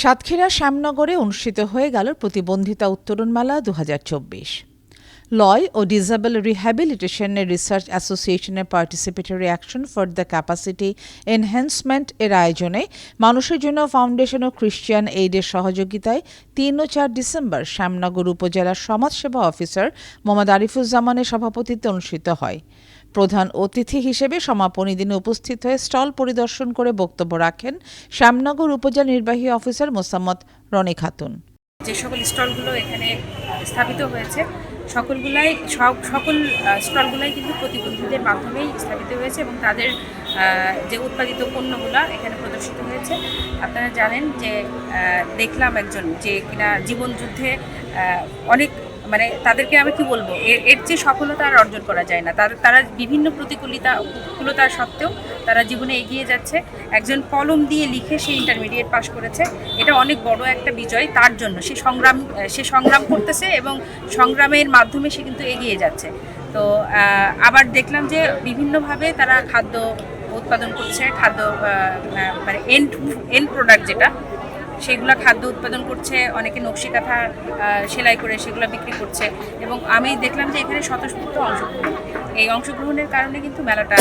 সাতক্ষীরা শ্যামনগরে অনুষ্ঠিত হয়ে গেল প্রতিবন্ধিতা উত্তরণ মেলা দু হাজার চব্বিশ। লয় ও ডিসেবল রিহ্যাবিলিটেশন রিসার্চ অ্যাসোসিয়েশনের participatory action for the capacity enhancement এর আয়োজনে মানুষের জন্য ফাউন্ডেশন ও খ্রিস্টিয়ান এইডের সহযোগিতায় তিন ও চার ডিসেম্বর শ্যামনগর উপজেলার সমাজসেবা অফিসার মোহাম্মদ আরিফুজ্জামানের সভাপতিত্বে অনুষ্ঠিত হয়। প্রধান অতিথি হিসেবে সমাপনী দিনে উপস্থিত হয়ে স্টল পরিদর্শন করে বক্তব্য রাখেন শ্যামনগর উপজেলা নির্বাহী অফিসার মোসাম্মদ রনি খাতুন। যে সকল স্টলগুলো এখানে স্থাপিত হয়েছে, সকলগুলাই সব, সকল স্টলগুলাই কিন্তু প্রতিবন্ধীদের মাধ্যমেই স্থাপিত হয়েছে এবং তাদের যে উৎপাদিত পণ্যগুলো এখানে প্রদর্শিত হয়েছে। আপনারা জানেন যে দেখলাম একজন যে কিনা জীবন যুদ্ধে অনেক মানে তাদেরকে আমি কি বলব? এর এর যে সফলতা আর অর্জন করা যায় না। তার, তারা বিভিন্ন প্রতিকূলতা প্রতিকূলতা সত্ত্বেও তারা জীবনে এগিয়ে যাচ্ছে। একজন কলম দিয়ে লিখে সে ইন্টারমিডিয়েট পাশ করেছে। এটা অনেক বড় একটা বিজয় তার জন্য। সে সংগ্রাম সে সংগ্রাম করতেছে এবং সংগ্রামের মাধ্যমে সে কিন্তু এগিয়ে যাচ্ছে। তো আবার দেখলাম যে বিভিন্নভাবে তারা খাদ্য উৎপাদন করছে। খাদ্য মানে এন্ড এন্ড প্রোডাক্ট যেটা সেগুলো খাদ্য উৎপাদন করছে, অনেকে নকশি কাঁথা সেলাই করে সেগুলো বিক্রি করছে এবং আমি দেখলাম যে এখানে স্বতঃস্ফূর্ত অংশগ্রহণ। এই অংশগ্রহণের কারণে কিন্তু মেলাটা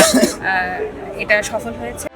এটা সফল হয়েছে।